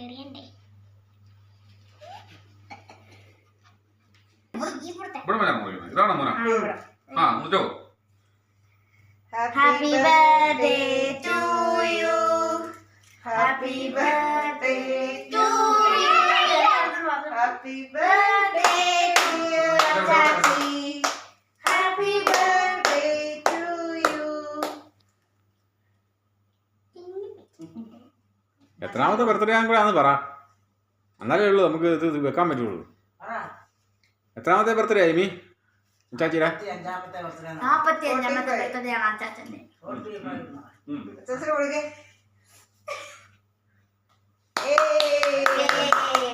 എറിയണ്ടേ ഇവിടെ മോനാണ് മുറിക്കുന്നത് ഇതാണ് മോന ആ, മുറിച്ചോ Happy birthday to you. Happy birthday to you. Happy birthday എത്രാമത്തെ ബർത്ത്ഡേ ആണ് കൂടെ ആണെന്ന് പറ. എന്നാലേ ഉള്ളൂ നമുക്ക് ഇത് ഇത് വെക്കാൻ പറ്റുള്ളൂ. എത്രാമത്തെ ബർത്ത്ഡേ ആയി മീ? ചാച്ചിരാ അഞ്ചാമത്തെ വർഷം നാപ്പത്തി അഞ്ചാമത്തെ ബർത്ത്ഡേ ആണ് അച്ചാച്ചന്റെ ഏയ്.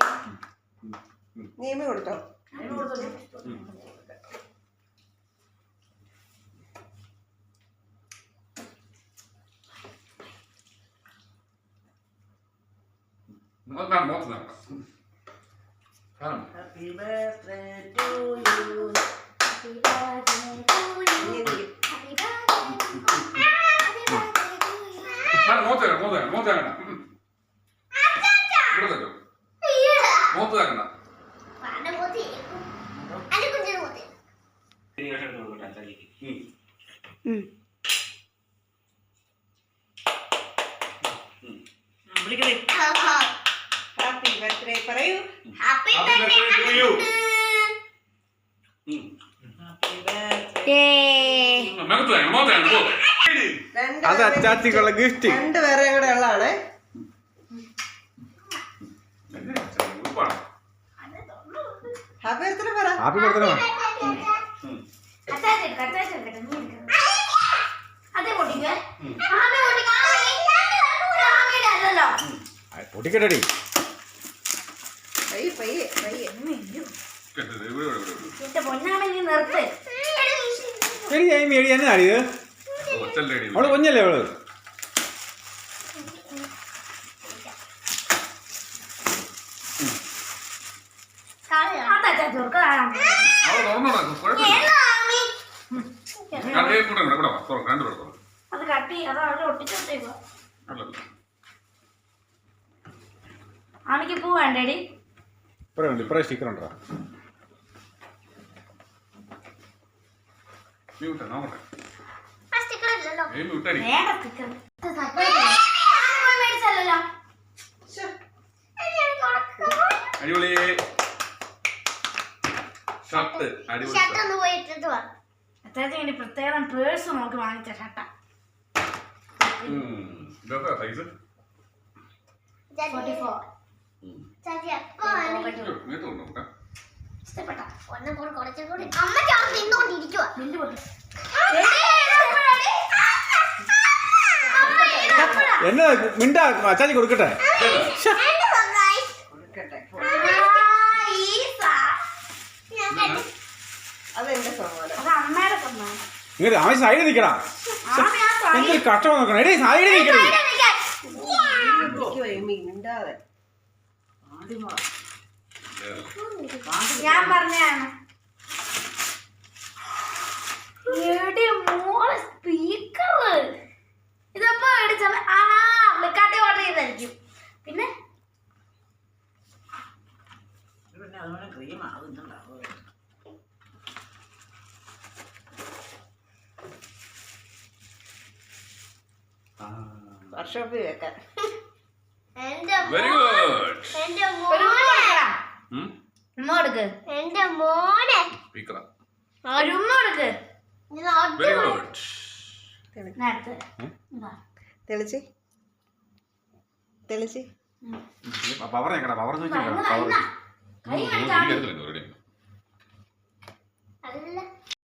നീമി കൊടുത്തോ നോക്കാം നോക്കാം കാണാം happy birthday to you Happy birthday to you. ഇനി എനിക്ക് Happy birthday. Happy birthday to you. വേണ്ട മോത്ത് തരാം മോത്ത് തരാം മോത്ത് തരാം ഇവിടെ തരും കുഞ്ഞിന് പോത്തി വിളിക്കണേ ഹാപ്പി ബർത്ത്ഡേ പറയൂ happy Happy birthday birthday you അത് അച്ചാച്ചിക്കുള്ള ഗിഫ്റ്റ്. രണ്ട് പേരെ കൂടെ ഉള്ളതാണേ. ഹാപ്പി ബർത്ത്ഡേ പറ. Happy birthday. പൊട്ടിക്കട്ടെടി. പയ്യെ എടി ഐമി എടി എന്നാ അവൾ കുഞ്ഞല്ലേ അവൾ? അത് കട്ട് അവിടെ ഒട്ടിച്ചോട്ടേക്കോ ആമിക്ക് പൂ വേണ്ടേടി. ഇപ്പറേ ഉണ്ട് ഇപ്പറേ സ്റ്റിക്കർ ഉണ്ടോ? നോക്കട്ടെ ശ്ശോ. അടിപൊളി. ഷർട്ട് അടിപൊളി ഷർട്ട് ഒന്ന് വാ. പ്രത്യേകം പേഴ്സ് നോക്കി വാങ്ങിച്ച ഷർട്ട. ഇതൊക്കെ സൈസ് ഫോർട്ടി ഫോർ ഇഷ്ടപ്പെട്ട? ഒന്നും കൂടി കുറച്ചും കൂടി അമ്മ ചാവ് നിന്നോണ്ടിരിക്കുവാ. ബില്ല് പൊട്ടി. എന്നാ മിണ്ടാ അച്ചാച്ചി കൊടുക്കട്ടെ? കൊടുക്കട്ടെ അത് അതെന്റെ സമ്മാനം അമ്മയുടെ സമ്മാനം ഇങ്ങനെ നിൽക്കടാ ആമി ആ സാരി എന്തൊരു കഷ്ടം നോക്കണം എടേ സൈഡിൽ നിൽക്കണേ ഞാൻ പറഞ്ഞാണ് മോളെ സ്പീക്കർ ഇതപ്പോ മേടിച്ച? ആ ഫ്ലിപ്കാർട്ടിൽ ഓർഡർ ചെയ്തായിരിക്കും. പിന്നെ? പിന്നെ അതുപോലെ ക്രീം ആകുന്നുണ്ടാവും വർക്ക്ഷോപ്പിൽ വെക്കാൻ. വെരി ഗുഡ് എന്റെ മോനെ ഒരു ഉമ്മ കൊടുക്ക് വെരി. ഗുഡ്. തെളിച്ച് തെളിച്ച് പവർ പവർ ചോദിച്ചാ ഇതാ, പവർ